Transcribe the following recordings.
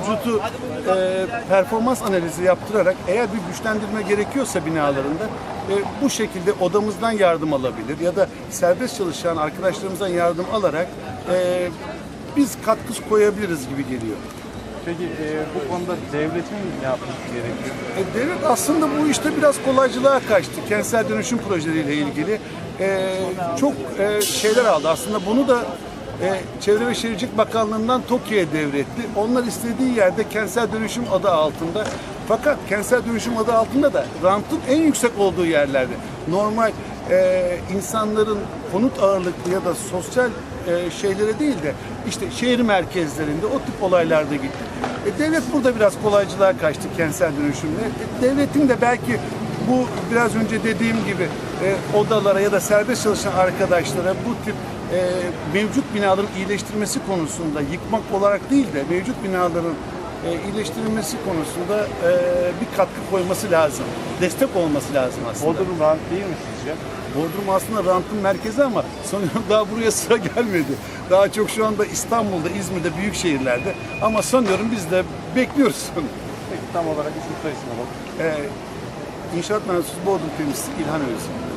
mevcutu e, performans analizi yaptırarak eğer bir güçlendirme gerekiyorsa binalarında e, bu şekilde odamızdan yardım alabilir ya da serbest çalışan arkadaşlarımızdan yardım alarak e, biz katkı koyabiliriz gibi geliyor. Peki e, bu konuda devletin ne yapması gerekiyor? E, devlet aslında bu işte biraz kolaycılığa kaçtı. Kentsel dönüşüm projeleriyle ilgili e, çok e, şeyler aldı. Aslında bunu da e, Çevre ve Şehircilik Bakanlığı'ndan TOKİ'ye devretti. Onlar istediği yerde kentsel dönüşüm adı altında. Fakat kentsel dönüşüm adı altında da rantın en yüksek olduğu yerlerde. Normal e, insanların konut ağırlıklı ya da sosyal e, şeylere değil de işte şehir merkezlerinde o tip olaylarda gitti. E, devlet burada biraz kolaycılığa kaçtı kentsel dönüşümle. E, devletin de belki bu biraz önce dediğim gibi e, odalara ya da serbest çalışan arkadaşlara bu tip mevcut binaların iyileştirmesi konusunda yıkmak olarak değil de mevcut binaların e, iyileştirilmesi konusunda e, bir katkı koyması lazım. Destek olması lazım aslında. Bodrum rant değil mi sizce? Bodrum aslında rantın merkezi ama sanıyorum daha buraya sıra gelmedi. Daha çok şu anda İstanbul'da, İzmir'de, büyük şehirlerde. Ama sanıyorum biz de bekliyoruz. Peki tam olarak isim sayısına bak. Ee, İnşaat Mühendisliği Bodrum Temsilcisi İlhan Özcan.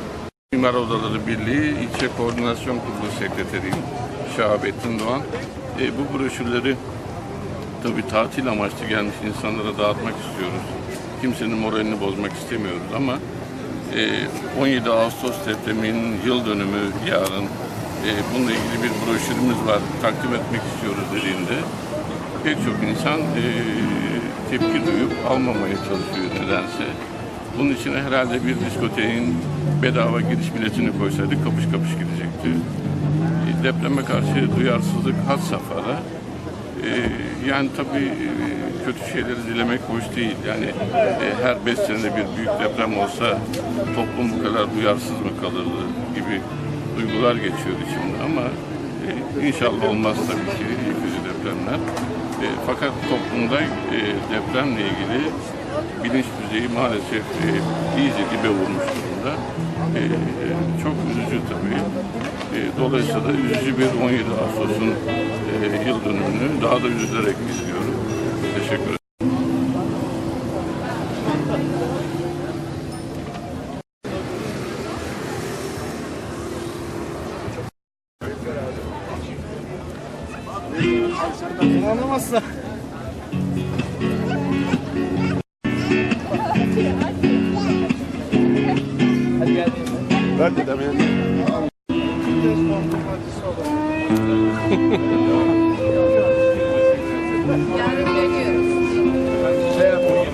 Mimar Odaları Birliği İlçe Koordinasyon Kurulu Sekreteriyim. Şahabettin Doğan. E, bu broşürleri tabii tatil amaçlı gelmiş insanlara dağıtmak istiyoruz. Kimsenin moralini bozmak istemiyoruz ama e, 17 Ağustos depreminin yıl dönümü yarın. E, bununla ilgili bir broşürümüz var. Takdim etmek istiyoruz dediğinde pek çok insan e, tepki duyup almamaya çalışıyor nedense. Bunun için herhalde bir diskoteğin bedava giriş biletini koysaydık kapış kapış gidecekti. E, Depreme karşı duyarsızlık had safhada. E, yani tabii e, kötü şeyleri dilemek hoş değil. Yani e, her beş senede bir büyük deprem olsa toplum bu kadar duyarsız mı kalırdı gibi duygular geçiyor içimde ama inşallah olmaz tabii ki yıkıcı depremler. Fakat toplumda depremle ilgili bilinç düzeyi maalesef e, iyice dibe vurmuş durumda. E, çok üzücü tabii. E, dolayısıyla üzücü bir 17 Ağustos'un e, yıl dönümünü daha da üzülerek izliyorum. Teşekkür ederim. Anlamazsa. Ver dedem ya. Yarın dönüyoruz. Şey yapalım.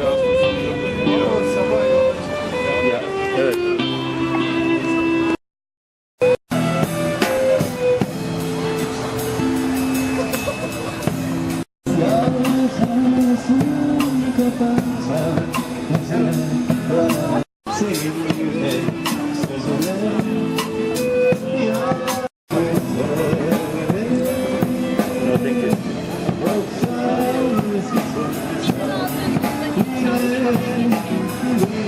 Ya, evet. Kapansa, sen bana. Amen.